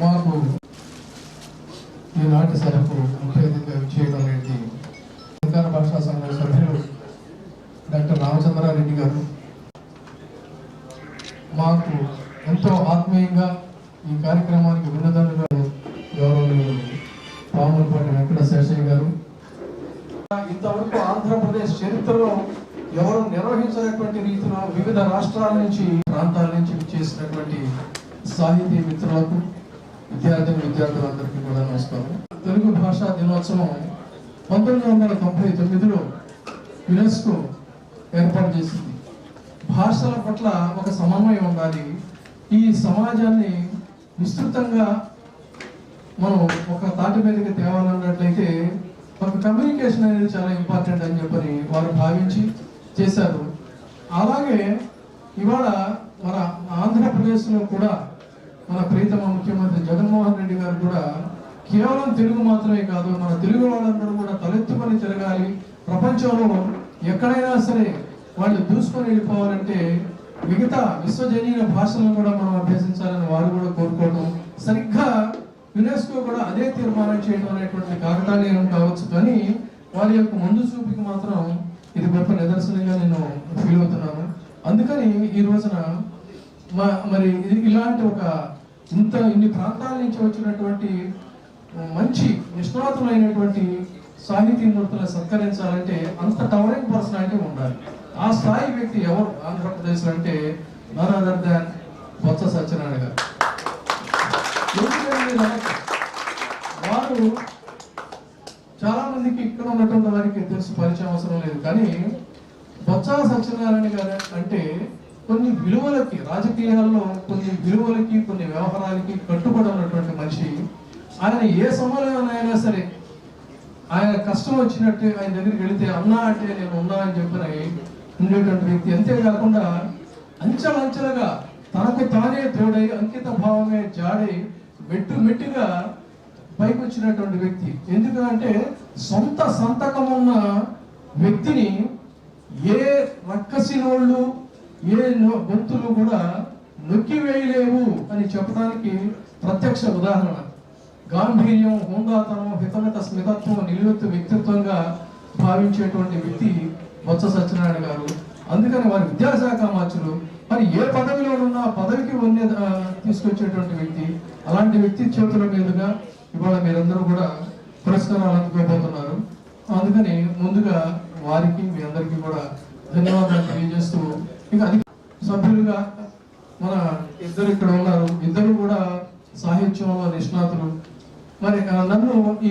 మాకు ఈనాటి సభకు ముఖ్య అతిథిగా చేయడం అనేది అధికార భాషా సంఘం సభ్యులు డాక్టర్ రామచంద్రారెడ్డి గారు మాకు ఎంతో ఆత్మీయంగా ఈ కార్యక్రమానికి వినదండగా గౌరవనీయులు పాములపాటి వెంకట శేషయ్య గారు. ఇంతవరకు ఆంధ్రప్రదేశ్ చరిత్రలో ఎవరు నిర్వహించినటువంటి రీతిలో వివిధ రాష్ట్రాల నుంచి ప్రాంతాల నుంచి చేసినటువంటి సాహితీ మిత్రులకు విద్యార్థులు విద్యార్థులందరికీ కూడా నమస్కారం. తెలుగు భాషా దినోత్సవం పంతొమ్మిది వందల తొంభై తొమ్మిదిలో యునెస్కో ఏర్పాటు చేసింది. భాషల పట్ల ఒక సమన్వయం ఉండాలి. ఈ సమాజాన్ని విస్తృతంగా మనం ఒక తాటి మీదకి తేవాలన్నట్లయితే మనకు కమ్యూనికేషన్ అనేది చాలా ఇంపార్టెంట్ అని చెప్పని వారు భావించి చేశారు. అలాగే ఇవాళ మన ఆంధ్రప్రదేశ్లో కూడా మన ప్రీతమ ముఖ్యమంత్రి జగన్మోహన్ రెడ్డి గారు కూడా కేవలం తెలుగు మాత్రమే కాదు మన తెలుగు వాళ్ళందరూ కూడా తలెత్తుకొని తిరగాలి. ప్రపంచంలో ఎక్కడైనా సరే వాళ్ళు దూసుకొని వెళ్ళిపోవాలంటే మిగతా విశ్వజనీయ భాషలను కూడా మనం అభ్యసించాలని వారు కూడా కోరుకోవడం సరిగ్గా యునెస్కో కూడా అదే తీర్మానం చేయడం అనేటువంటి కాకతాళీయం కావచ్చు. కానీ వారి యొక్క ముందు చూపుకి మాత్రం ఇది గొప్ప నిదర్శనంగా నేను ఫీల్ అవుతున్నాను. అందుకని ఈ రోజున మరి ఇది- ఇలాంటి ఒక ఇంత ఇన్ని ప్రాంతాల నుంచి వచ్చినటువంటి మంచి నిష్ణాతులైనటువంటి సాహితీమూర్తులను సత్కరించాలంటే అంత టవరింగ్ పర్సనాలిటీ ఉండాలి. ఆ స్థాయి వ్యక్తి ఎవరు? ఆంధ్రప్రదేశ్ అంటే none other than Botsa Satyanarayana గారు. వారు చాలా మందికి ఇక్కడ ఉన్నటువంటి వారికి తెలుసు పరిచయం అవసరం లేదు. కానీ బొత్స సత్యనారాయణ గారు అంటే కొన్ని విలువలకి రాజకీయాల్లో కొన్ని విలువలకి కొన్ని వ్యవహారాలకి కట్టుబడి ఉన్నటువంటి మనిషి. ఆయన ఏ సమయంలోనైనా సరే ఆయన కష్టం వచ్చినట్టు ఆయన దగ్గరికి వెళితే అన్నా అంటే నేను ఉన్నా అని చెప్పిన ఉండేటువంటి వ్యక్తి. అంతేకాకుండా అంచెలంచెలుగా తనకు తానే తోడై అంకిత భావమే జాడై మెట్టు మెట్టుగా పైకి వచ్చినటువంటి వ్యక్తి. ఎందుకంటే సొంత సంతకం ఉన్న వ్యక్తిని ఏ రక్కసినోళ్ళు ఏ గొంతులు కూడా నొక్కివేయలేవు అని చెప్పడానికి ప్రత్యక్ష ఉదాహరణ. గాంభీర్యం హుందాతనం హితమిత స్మితత్వం నిలువెత్తు వ్యక్తిత్వంగా భావించేటువంటి వ్యక్తి బొత్స సత్యనారాయణ గారు. అందుకని వారి విద్యాశాఖ మార్చులు. మరి ఏ పదవిలో ఉన్నా పదవికి వన్య తీసుకొచ్చేటువంటి వ్యక్తి అలాంటి వ్యక్తి చేతుల మీదుగా ఇవాళ మీరందరూ కూడా పురస్కారాలు అందుకోబోతున్నారు. అందుకని ముందుగా వారికి మీ అందరికీ కూడా ధన్యవాదాలు తెలియజేస్తూ ఇక సభ్యులుగా మన ఇద్దరు ఇక్కడ ఉన్నారు. ఇద్దరు కూడా సాహిత్యంలో నిష్ణాతులు. మరి నన్ను ఈ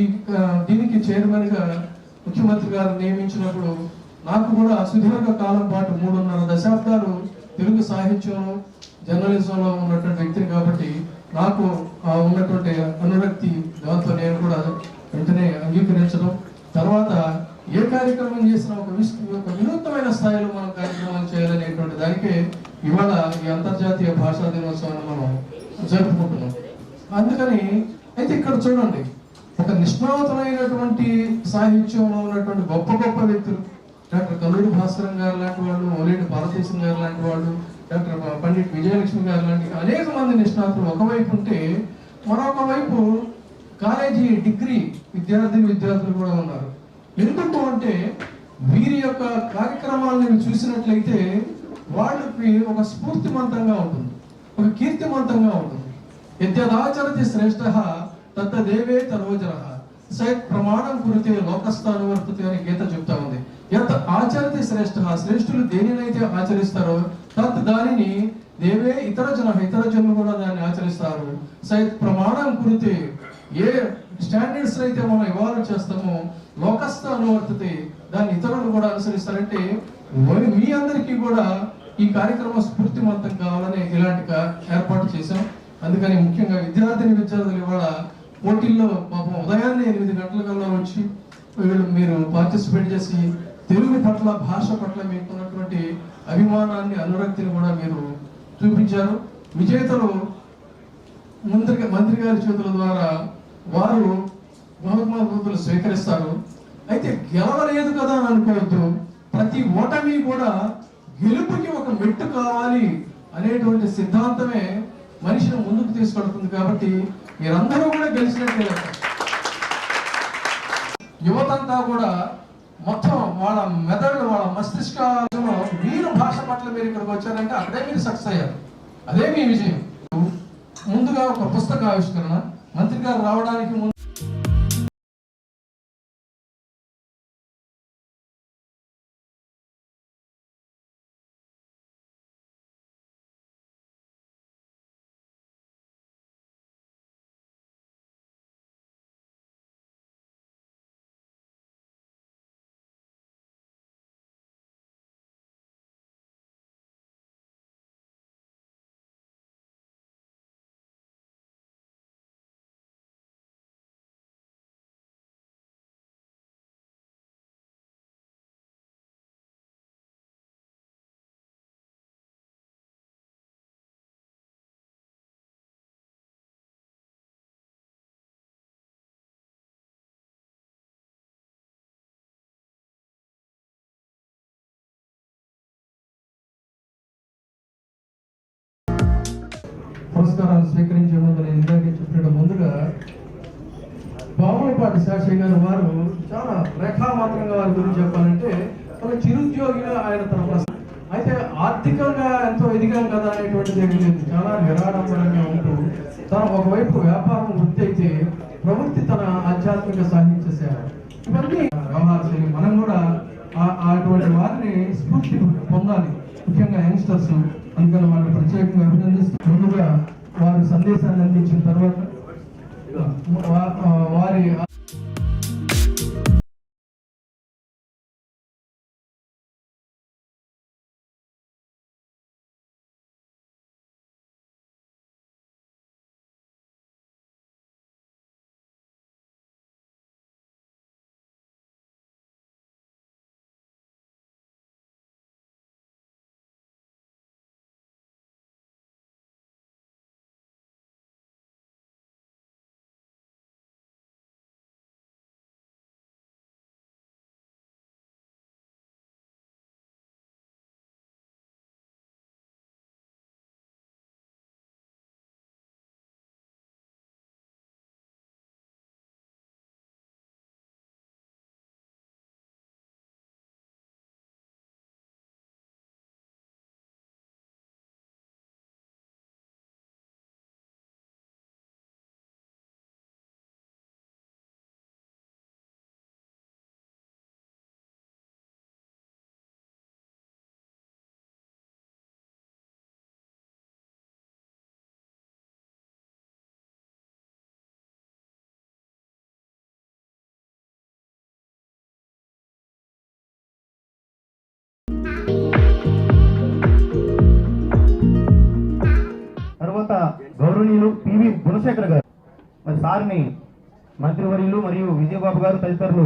దీనికి చైర్మన్గా ముఖ్యమంత్రి గారు నియమించినప్పుడు నాకు కూడా సుదీర్ఘ కాలం పాటు మూడున్నర దశాబ్దాలు తెలుగు సాహిత్యంలో జర్నలిజంలో ఉన్నటువంటి వ్యక్తిని కాబట్టి నాకు ఉన్నటువంటి అనురక్తి దాంతో నేను కూడా వెంటనే అంగీకరించడం. తర్వాత ఏ కార్యక్రమం చేసినా ఒక ఒక వినూత్నమైన స్థాయిలో మనం కార్యక్రమం చేయాలనేటువంటి దానికి ఇవాళ ఈ అంతర్జాతీయ భాషా దినోత్సవాన్ని మనం జరుపుకుంటున్నాం. అందుకని అయితే ఇక్కడ చూడండి ఒక నిష్ణాతమైనటువంటి సాహిత్యంలో ఉన్నటువంటి గొప్ప గొప్ప వ్యక్తులు డాక్టర్ కల్లూరి భాస్కరం గారు లాంటి వాళ్ళు మౌలేటి భారతదేశం గారు లాంటి వాళ్ళు డాక్టర్ పండిట్ విజయలక్ష్మి గారు లాంటి అనేక మంది నిష్ణాతులు ఒకవైపు ఉంటే మరొక వైపు కాలేజీ డిగ్రీ విద్యార్థి విద్యార్థులు కూడా ఉన్నారు. ఎందుకు అంటే వీరి యొక్క కార్యక్రమాలను చూసినట్లయితే వాళ్ళకి ఒక స్ఫూర్తిమంతంగా ఉంటుంది. ఒక కీర్తిమంతంగా ఉంటుంది. యద్యదాచరతి శ్రేష్ఠ తత్తదేవే తరోజన సైత్ ప్రమాణం కురితే లోకస్థానం వర్తతే అని గీత చెప్తా ఉంది. ఎంత ఆచరితే శ్రేష్ఠ శ్రేష్ఠులు దేనినైతే ఆచరిస్తారో తత్ దానిని దేవే ఇతర జన ఇతర జనులు కూడా దాన్ని ఆచరిస్తారు. సైత్ ప్రమాణం కురితే ఏ స్టాండర్డ్స్ అయితే మనం ఇవాల్వ్ చేస్తామో. లోకస్థ అనువర్తితే దాన్ని ఇతరులు కూడా అనుసరిస్తారంటే మీ అందరికీ కూడా ఈ కార్యక్రమం స్ఫూర్తిమంతం కావాలని ఇలాంటి ఏర్పాటు చేశాం. అందుకని ముఖ్యంగా విద్యార్థిని విద్యార్థులు ఇవాళ పోటీల్లో పాపం ఉదయాన్నే ఎనిమిది గంటల కల్లా వచ్చి వీళ్ళు మీరు పార్టిసిపేట్ చేసి తెలుగు పట్ల భాష పట్ల మీకున్నటువంటి అభిమానాన్ని అనురక్తిని కూడా మీరు చూపించారు. విజేతలు మంత్రి మంత్రి గారి చేతుల ద్వారా వారు బహుమతులు స్వీకరిస్తారు. అయితే గెలవలేదు కదా అని అనుకోవద్దు. ప్రతి ఓటమి కూడా గెలుపుకి ఒక మెట్టు కావాలి అనేటువంటి సిద్ధాంతమే మనిషిని ముందుకు తీసుకెడుతుంది కాబట్టి మీరందరూ కూడా గెలిచినట్టే యువతంతా కూడా మొత్తం వాళ్ళ మెదడు వాళ్ళ మస్తిష్కంలో మీరు భాష పట్ల మీరు ఇక్కడికి వచ్చారంటే అక్కడే మీరు సక్సెస్ అయ్యారు. అదే మీ విజయం. ముందుగా ఒక పుస్తక ఆవిష్కరణ. మంత్రి గారు రావడానికి నమస్కారాలు స్వీకరించే ముందు నేను ఇందాకే చెప్పిన ముందుగా బాములపాటి శాషయ్య గారు వారు చాలా రేఖామాత్రంగా వారి గురించి చెప్పాలంటే ఒక చిరుద్యోగిగా ఆయన తన అయితే ఆర్థికంగా ఎంతో ఎదిగాం కదా అనేటువంటిది ఏమీ లేదు. చాలా నిరాడంబరంగా ఉంటూ తన ఒకవైపు వ్యాపారం వృత్తి అయితే ప్రవృత్తి తన ఆధ్యాత్మిక సాహిత్య సేవ. ఇవన్నీ వ్యవహారశైలి మనం కూడా అటువంటి వారిని స్ఫూర్తి పొందాలి. ముఖ్యంగా యంగ్స్టర్స్ అందుకని వాళ్ళని ప్రత్యేకంగా అభినందిస్తూ ముందుగా వారి సందేశాన్ని అందించిన తర్వాత వారి గౌరవనీయులు పివి గుణశేఖర్ గారు. మరి సార్ని మంత్రివర్యులు మరియు విజయబాబు గారు తదితరులు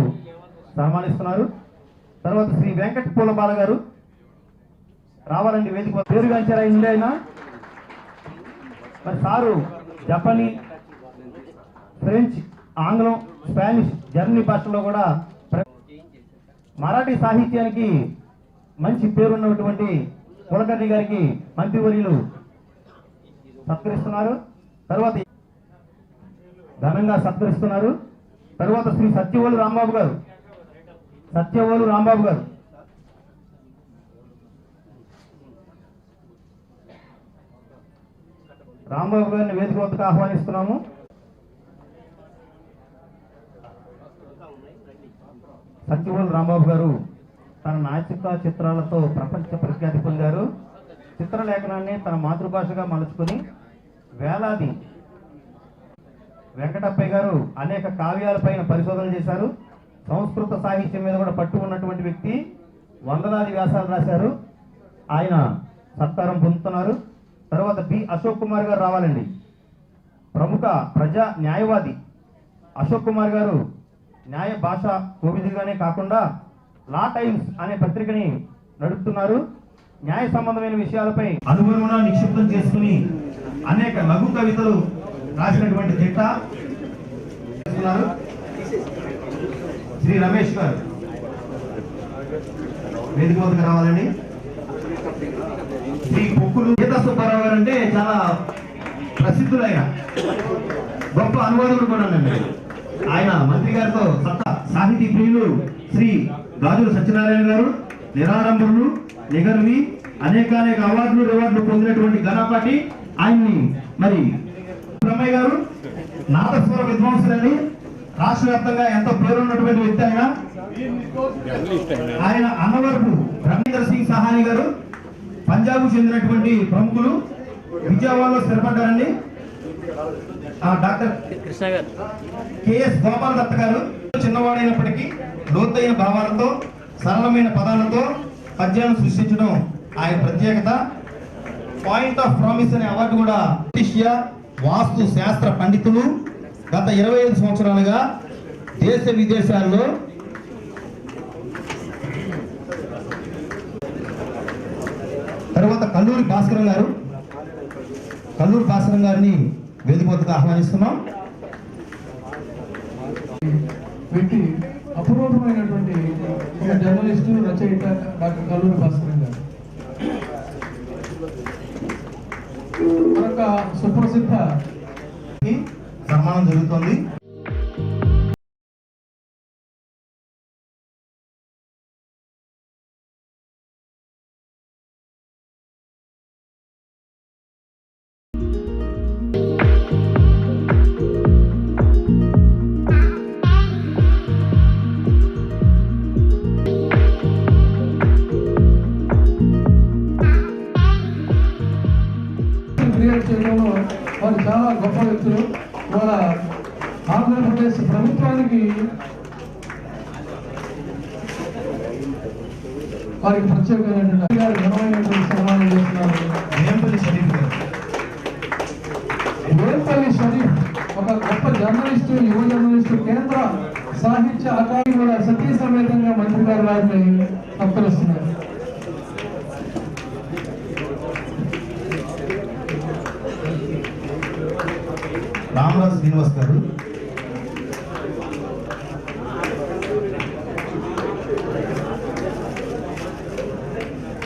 సన్మానిస్తున్నారు. తర్వాత శ్రీ వెంకట పూలబాల గారు రావాలండి వేదిక పేరుగాంచారా ఇండి ఆయన మరి సారు జపనీ ఫ్రెంచ్ ఆంగ్లం స్పానిష్ జర్మనీ భాషలో కూడా మరాఠీ సాహిత్యానికి మంచి పేరున్నటువంటి కులకర్ణి గారికి మంత్రివర్యులు సత్కరిస్తున్నారు. తర్వాత ఘనంగా సత్కరిస్తున్నారు. తర్వాత శ్రీ సత్యవోలు రాంబాబు గారు. సత్యవోలు రాంబాబు గారు. రాంబాబు గారిని వేదిక వద్దకు ఆహ్వానిస్తున్నాము. సత్యవోలు రాంబాబు గారు తన నాచిక చిత్రాలతో ప్రపంచ ప్రఖ్యాతి పొందారు. చిత్రలేఖనాన్ని తన మాతృభాషగా మలుచుకుని వేలాది వెంకటప్పయ్య గారు అనేక కావ్యాలపైన పరిశోధన చేశారు. సంస్కృత సాహిత్యం మీద కూడా పట్టు ఉన్నటువంటి వ్యక్తి వందలాది వ్యాసాలు రాశారు. ఆయన సత్కారం పొందుతున్నారు. తర్వాత బి అశోక్ కుమార్ గారు రావాలండి. ప్రముఖ ప్రజా న్యాయవాది అశోక్ కుమార్ గారు న్యాయ భాష కోవిదుగానే కాకుండా లా టైమ్స్ అనే పత్రికని నడుపుతున్నారు. న్యాయ సంబంధమైన విషయాలపై అనుభవం నిక్షిప్తం చేసుకుని అనేక లఘు కవితలు రాసినటువంటి దిట్ట చేస్తున్నారు. శ్రీ రమేష్ గారు వేదిక వద్దకు రావాలండి శ్రీ పొక్కులు గీతా సుబ్బారావు గారు అంటే చాలా ప్రసిద్ధులైన గొప్ప అనువాదకుడు కూడా ఆయన మంత్రి గారితో సత్తా సాహితీ ప్రియులు శ్రీ గాజుల సత్యనారాయణ గారు నిరాడంబరులు నిగర్వి అనేకానేక అవార్డులు రివార్డులు పొందినటువంటి ఘనపాటి ఆయన్ని. మరి బ్రహ్మయ్య గారు నాదస్వర విద్వాంసులని రాష్ట్ర వ్యాప్తంగా ఎంతో పేరున్నటువంటి వ్యక్తి ఆయన? ఆయన అన్నవరపు రవీంద్ర సింగ్ సహాని గారు పంజాబ్ చెందినటువంటి ప్రముఖులు విజయవాడలో స్థిరపడ్డారండి. ఆ డాక్టర్ కృష్ణ గారు. కెఎస్ గోపాల్ దత్త గారు చిన్నవాడైనప్పటికీ లోతైన భావాలతో సరళమైన పదాలతో పద్యాలను సృష్టించడం ఆయన ప్రత్యేకత. పాయింట్ ఆఫ్ ప్రామిస్ అనే అవార్డు కూడా బ్రిటిషియా వాస్తు శాస్త్ర పండితులు గత ఇరవై ఐదు సంవత్సరాలుగా దేశ విదేశాల్లో తర్వాత కల్లూరి భాస్కరం గారు కల్లూరి భాస్కరం గారిని వేదిక ఆహ్వానిస్తున్నాం. వ్యక్తి అపూర్వమైనటువంటి ఒక జర్నలిస్టు రచయిత డాక్టర్ కల్లూరి భాస్కర్ గారు. మరొక సుప్రసిద్ధ సన్మానం జరుగుతోంది. వారికి ప్రత్యేకమైనటువంటి గారు ఘనమైనటువంటి సన్మానం చేస్తున్నారు. వేంపల్లి షరీఫ్ ఒక గొప్ప జర్నలిస్టు యువ జర్నలిస్టు కేంద్ర సాహిత్య అకాడమీ కూడా సతీ సమేతంగా మంత్రి గారు వారిని సత్కరిస్తున్నారు రామరాజు శ్రీనివాస్ గారు.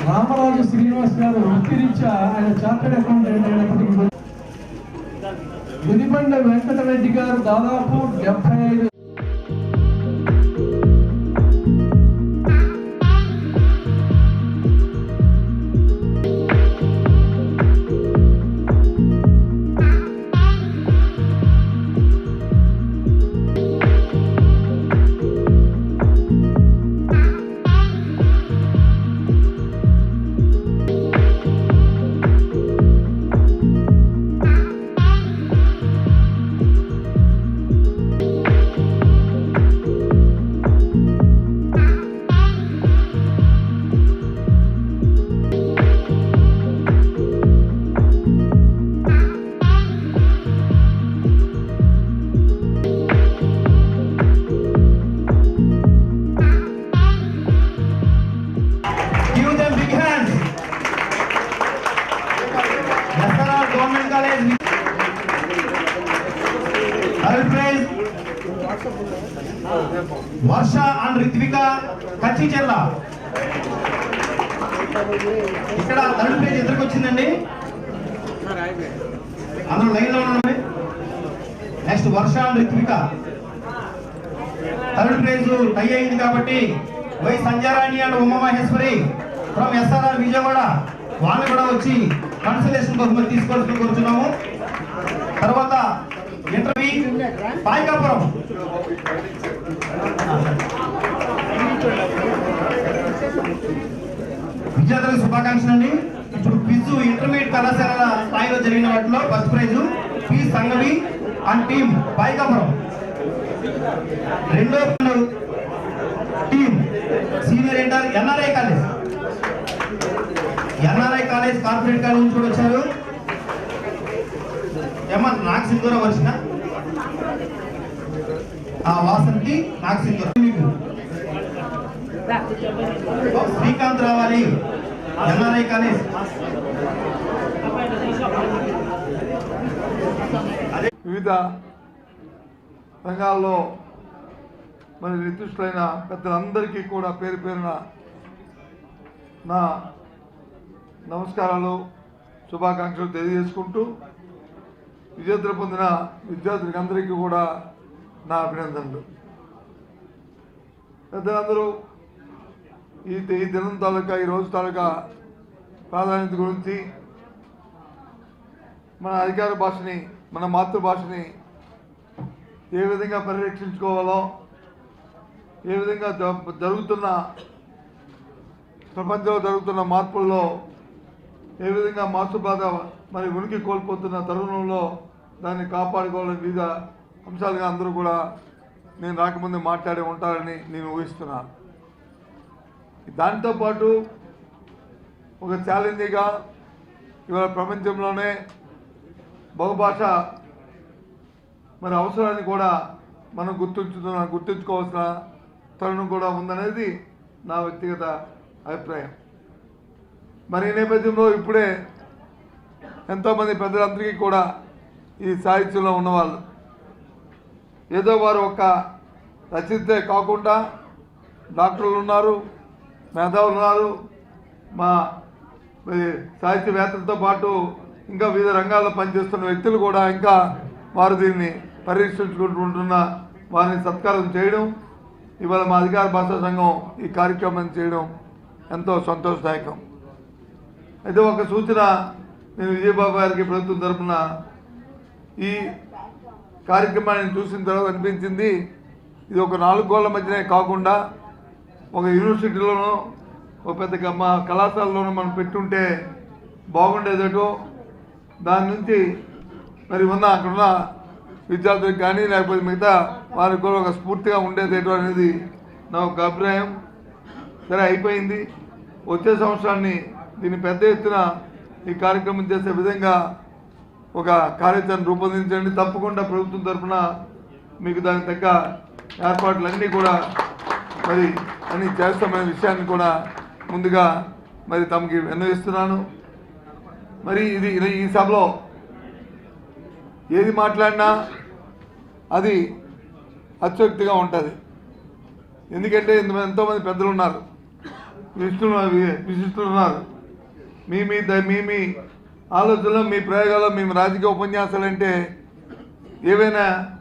రామరాజు శ్రీనివాస్ గారు వృత్తిరీత్యా ఆయన చార్టెడ్ అకౌంటెంట్ అయినప్పటికీ గుదిబండ వెంకటరెడ్డి గారు దాదాపు డెబ్బై ఐదు మెసేజ్ పేజ్ వచ్చిందండి? అందరూ లైన్లో ఉండండి. Next Varsha Ritvika. Third prize tie అయింది కాబట్టి Y Sanjarani and Uma Maheshwari from SRR Vijayawada. వాళ్ళు కూడా వచ్చి కన్సలేషన్ బహుమతి తీసుకోవాల్సి కోరుతున్నాము తర్వాత ఇంటర్వ్యూ పాయకాపురం. విద్యార్థులకు శుభాకాంక్షలు అండి ఇప్పుడు క్విజ్ ఇంటర్మీడియట్ కళాశాల స్థాయిలో జరిగిన వాటిలో first prize P Sangavi and team Payakapuram రెండో team senior inter NRI college. NRI college corporate college నుంచి కూడా వచ్చారు. ఏమన్నా నాకు దూరం వచ్చిన? ఆ వాసంతి నాకు సింధూర శ్రీకాంత్ రావాలి. ఎన్ఆర్ఐ కాలేజ్ వివిధ రంగాల్లో మరి నిర్దిష్టులైన పెద్దలందరికీ కూడా పేరు పేరున నా నమస్కారాలు శుభాకాంక్షలు తెలియజేసుకుంటూ విజేతలు పొందిన విద్యార్థులందరికీ కూడా నా అభినందనలు. పెద్దలందరూ ఈ ఈ దినం తాలూకా ఈ రోజు తాలూకా ప్రాధాన్యత గురించి మన అధికార భాషని మన మాతృభాషని ఏ విధంగా పరిరక్షించుకోవాలో ఏ విధంగా జ- జరుగుతున్న ప్రపంచంలో జరుగుతున్న మార్పుల్లో ఏ విధంగా మాతృబాధ మరి ఉనికి కోల్పోతున్న తరుణంలో దాన్ని కాపాడుకోవాలని వివిధ అంశాలుగా అందరూ కూడా నేను రాకముందు మాట్లాడి ఉంటారని నేను ఊహిస్తున్నాను. దాంతోపాటు ఒక ఛాలెంజ్గా ఇవాళ ప్రపంచంలోనే బహుభాష మరి అవసరాన్ని కూడా మనం గుర్తుంచుతున్న గుర్తుంచుకోవాల్సిన తరుణం కూడా ఉందనేది నా వ్యక్తిగత అభిప్రాయం. మరి ఈ నేపథ్యంలో ఇప్పుడే ఎంతోమంది పెద్దలందరికీ కూడా ఈ సాహిత్యంలో ఉన్నవాళ్ళు. ఏదో వారు ఒక రచయితే కాకుండా డాక్టర్లు ఉన్నారు. మేధావులు ఉన్నారు. మా సాహిత్యవేత్తలతో పాటు ఇంకా వివిధ రంగాల్లో పనిచేస్తున్న వ్యక్తులు కూడా ఇంకా వారు దీన్ని పరీక్షించుకుంటూ ఉంటున్న వారిని సత్కారం చేయడం ఇవాళ మా అధికార భాషా సంఘం ఈ కార్యక్రమం చేయడం ఎంతో సంతోషదాయకం. అయితే ఒక సూచన నేను విజయబాబు గారికి ప్రభుత్వం తరఫున ఈ కార్యక్రమాన్ని చూసిన తర్వాత అనిపించింది ఇది ఒక నాలుగు గోళ్ళ మధ్యనే కాకుండా ఒక యూనివర్సిటీలోనో ఒక పెద్ద మా కళాశాలలోనూ మనం పెట్టుంటే బాగుండేదట దాని నుంచి మరి ఉన్న అక్కడున్న విద్యార్థులకు కానీ లేకపోతే మిగతా వారికి కూడా ఒక స్ఫూర్తిగా ఉండేదేటో అనేది నా ఒక అభిప్రాయం. సరే అయిపోయింది. వచ్చే సంవత్సరాన్ని దీన్ని పెద్ద ఎత్తున ఈ కార్యక్రమం చేసే విధంగా ఒక కార్యాచరణ రూపొందించండి. తప్పకుండా ప్రభుత్వం తరఫున మీకు దానికి తగ్గ ఏర్పాట్లన్నీ కూడా మరి అని చేస్తామనే విషయాన్ని కూడా ముందుగా మరి తమకి విన్నవిస్తున్నాను. మరి ఇది ఈ సభలో ఏది మాట్లాడినా అది అత్యుక్తిగా ఉంటుంది. ఎందుకంటే ఇంత- ఎంతోమంది పెద్దలు ఉన్నారు విశిస్తున్నారు విశిష్టులు ఉన్నారు మీ మీ మీ మీ ఆలోచనలు మీ ప్రయోగాలు మీ రాజకీయ ఉపన్యాసాలు అంటే ఏవైనా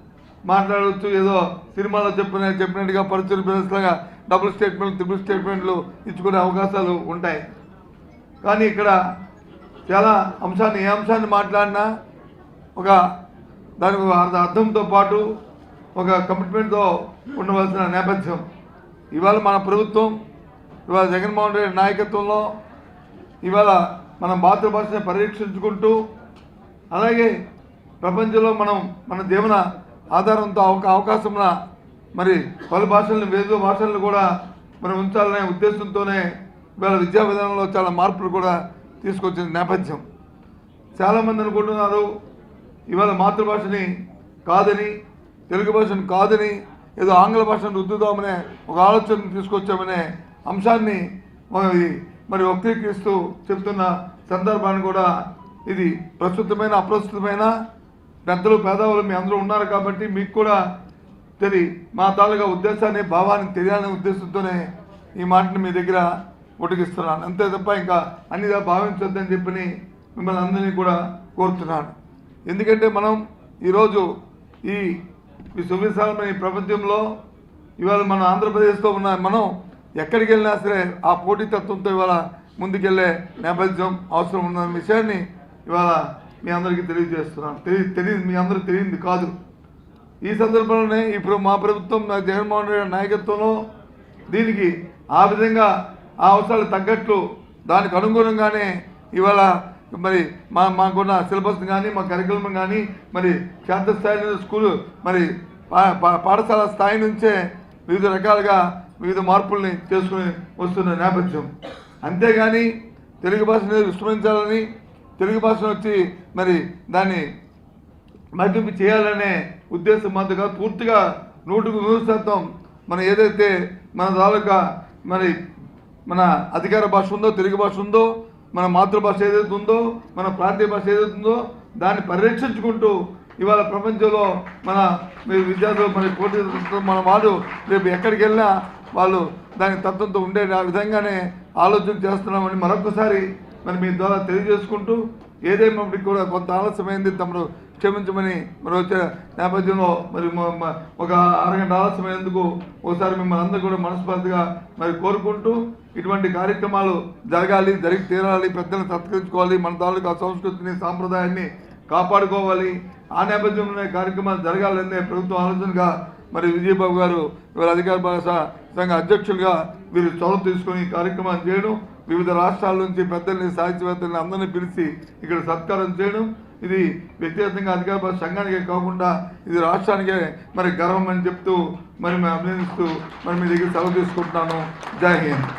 మాట్లాడవచ్చు ఏదో సినిమాలో చెప్పిన చెప్పినట్టుగా పరిచయం బిజినెస్లాగా డబుల్ స్టేట్మెంట్ త్రిబుల్ స్టేట్మెంట్లు ఇచ్చుకునే అవకాశాలు ఉంటాయి. కానీ ఇక్కడ చాలా అంశాన్ని ఏ అంశాన్ని మాట్లాడినా ఒక దానికి అర్థంతో పాటు ఒక కమిట్మెంట్తో ఉండవలసిన నేపథ్యం. ఇవాళ మన ప్రభుత్వం ఇవాళ జగన్మోహన్ రెడ్డి నాయకత్వంలో ఇవాళ మన మాతృభాషని పరిరక్షించుకుంటూ అలాగే ప్రపంచంలో మనం మన దేవున ఆధారంతో ఒక అవకాశం మరి పలు భాషలను వేదో భాషలను కూడా మనం ఉంచాలనే ఉద్దేశంతోనే ఇవాళ విద్యా విధానంలో చాలా మార్పులు కూడా తీసుకొచ్చిన నేపథ్యం. చాలామంది అనుకుంటున్నారు ఇవాళ మాతృభాషని కాదని తెలుగు భాషను కాదని ఏదో ఆంగ్ల భాషను రుద్దుదామనే ఒక ఆలోచన తీసుకొచ్చామనే అంశాన్ని మరి మరి వక్రీకరిస్తూ చెప్తున్న సందర్భాన్ని కూడా ఇది ప్రస్తుతమైన అప్రస్తుతమైన పెద్దలు పేదవాళ్ళు మీ అందరూ ఉన్నారు కాబట్టి మీకు కూడా తెలి మా తాలూకా ఉద్దేశాన్ని భావాన్ని తెలియాలనే ఉద్దేశంతోనే ఈ మాటని మీ దగ్గర ఉటకిస్తున్నాను అంతే తప్ప ఇంకా అన్నిగా భావించొద్దని చెప్పి మిమ్మల్ని అందరినీ కూడా కోరుతున్నాను. ఎందుకంటే మనం ఈరోజు ఈ ఈ సువిశాలమైన ఈ ప్రపంచంలో ఇవాళ మన ఆంధ్రప్రదేశ్లో ఉన్న మనం ఎక్కడికి వెళ్ళినా సరే ఆ పోటీతత్వంతో ఇవాళ ముందుకెళ్ళే నేపథ్యం అవసరం ఉన్న విషయాన్ని ఇవాళ మీ అందరికీ తెలియజేస్తున్నాను. తెలియ తెలియదు మీ అందరూ తెలియంది కాదు. ఈ సందర్భంలోనే ఇప్పుడు మా ప్రభుత్వం జగన్మోహన్ రెడ్డి నాయకత్వంలో దీనికి ఆ విధంగా ఆ అవసరాలు తగ్గట్లు దానికి అనుగుణంగానే ఇవాళ మరి మా మాకున్న సిలబస్ కానీ మా కరికులం కానీ మరి క్షేత్రస్థాయి స్కూలు మరి పా- పా- పాఠశాల స్థాయి నుంచే వివిధ రకాలుగా వివిధ మార్పుల్ని చేసుకుని వస్తున్న నేపథ్యం. అంతేగాని తెలుగు భాషను విస్మరించాలని తెలుగు భాషను వచ్చి మరి దాన్ని మదింపు చేయాలనే ఉద్దేశం మాత్రం పూర్తిగా నూటికి నూరు శాతం మనం ఏదైతే మన తాలూకా మరి మన అధికార భాష ఉందో తెలుగు భాష ఉందో మన మాతృభాష ఏదైతే ఉందో మన ప్రాంతీయ భాష ఏదైతే ఉందో దాన్ని పరిరక్షించుకుంటూ ఇవాళ ప్రపంచంలో మన మీ విద్యార్థులు మరి పోటీ మన వాళ్ళు రేపు ఎక్కడికి వెళ్ళినా వాళ్ళు దాని తత్వంతో ఉండే ఆ విధంగానే ఆలోచన చేస్తున్నామని మరొకసారి మరి మీ ద్వారా తెలియజేసుకుంటూ ఏదేమైనప్పటికీ కూడా కొంత ఆలస్యమైంది తమను క్షమించమని మరి వచ్చే నేపథ్యంలో మరి ఒక అరగంట ఆలస్యమైనందుకు ఒకసారి మిమ్మల్ని అందరూ కూడా మనస్ఫూర్తిగా మరి కోరుకుంటూ ఇటువంటి కార్యక్రమాలు జరగాలి జరిగి తీరాలి పెద్దలను సత్కరించుకోవాలి మన తాలూకా సంస్కృతిని సాంప్రదాయాన్ని కాపాడుకోవాలి. ఆ నేపథ్యంలోనే కార్యక్రమాలు జరగాలనే ప్రభుత్వం ఆలోచనగా మరి విజయబాబు గారు ఇవాళ అధికార భాష సంఘ అధ్యక్షులుగా వీరు చొరవ తీసుకొని కార్యక్రమాన్ని చేయడం వివిధ రాష్ట్రాల నుంచి పెద్దల్ని సాహిత్యవేత్తల్ని అందరినీ పిలిచి ఇక్కడ సత్కారం చేయడం ఇది వ్యక్తిగతంగా అధికార సంఘానికే కాకుండా ఇది రాష్ట్రానికే మరి గర్వం అని చెప్తూ మరి మేము అభినందిస్తూ మరి మీ దగ్గర సెలవు తీసుకుంటున్నాను. జై హింద్.